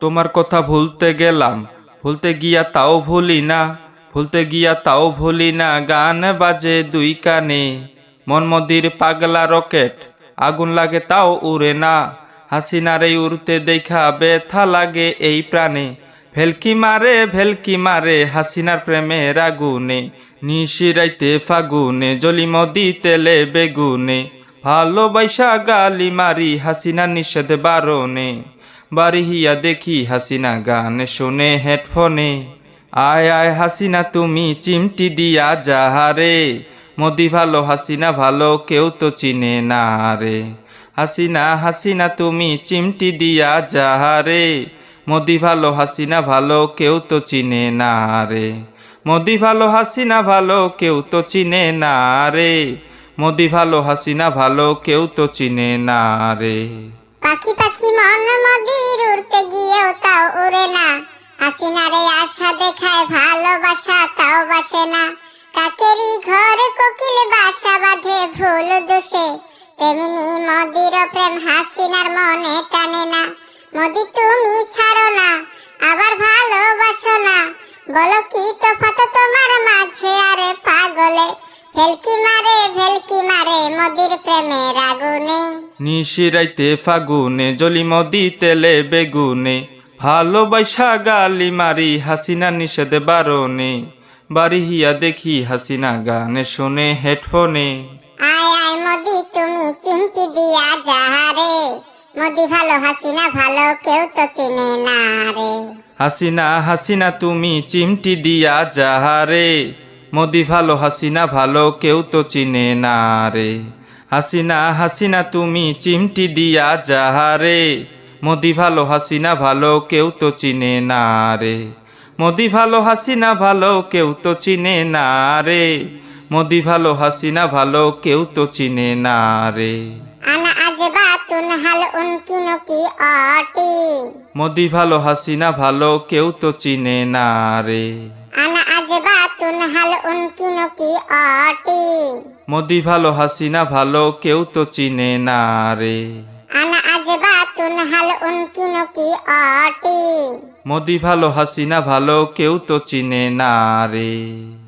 তোমার কথা ভুলতে গেলাম, ভুলতে গিয়া তাও ভুলি না, ভুলতে গিয়া তাও ভুলি না, গান বাজে দুই কানে। মনমদির পাগলা রকেট, আগুন লাগে তাও উড়ে না। হাসিনারে উড়তে দেখা ব্যথা লাগে এই প্রাণে। ভেলকি মারে ভেলকি মারে, হাসিনার প্রেমের আগুনে। নিশিরাইতে ফাগুনে জলিমদি তেলে বেগুনে ভালোবাসা গালি মারি, হাসিনা নিষেধ বারণে। বাড়ি হিয়া দেখি হাসিনা গান শোনে হেডফোনে। আয় আয় হাসিনা, তুমি চিমটি দিয়া যাহারে। মোদি ভালো, হাসিনা ভালো, কেউ তো চিনে না রে। হাসিনা হাসিনা, তুমি চিমটি দিয়া যাহারে। মোদি ভালো, হাসিনা ভালো, কেউ তো চিনে না রে। মোদি ভালো, হাসিনা ভালো, কেউ তো চিনে না রে। মোদি ভালো, হাসিনা ভালো, কেউ তো চিনে না রে। পাখি পাখি মন মদির, উড়তে গিয়েও তাও উড়ে না। হাসিনারে আশা দেখায় ভালোবাসা, তাও বাসে না। কাকেরই ঘরে কোকিল বাসা বাঁধে ভুল দোষে। তেমনি মদির প্রেম হাসিনার মনে টানে না। মোদি তুমি ছাড়ো না, আবার ভালোবাসো না। বলো কি তফাত তোমার মাঝে আরে পাগলে? ভেলকি মারে ভেলকি মারে মদির প্রেমের আগুনে। নিশিরাইতে ফাগুনে জলিমদি তেলে বেগুনে ভালোবাসা গালি মারি হাসিনা নিষেধ বারণে। বাড়ি হিয়া দেখি হাসিনা গানে শোনে হেডফোনে। আয় আয় মোদি তুমি চিমটি দিয়া যাহারে। মোদি ভালো হাসিনা ভালো কেউ তো চিনে না রে। হাসিনা হাসিনা তুমি চিমটি দিয়া যাহারে। মোদি ভালো হাসিনা ভালো কেউ তো চিনে না রে। হাসিনা হাসিনা তুমি চিমটি দিয়া যাহারে মোদি ভালো হাসিনা ভালো কেউ তো চিনে না রে। মোদি ভালো হাসিনা ভালো কেউ তো চিনে না রে। মোদি ভালো হাসিনা ভালো কেউ তো চিনে না রে। মোদি ভালো হাসিনা ভালো কেউ তো চিনে না রে। আনা হাল অটি। মোদি ভালো হাসিনা ভালো কেউ তো চিনে না রে। আনা হাল অটি। মোদি ভালো হাসিনা ভালো কেউ তো চিনে না রে।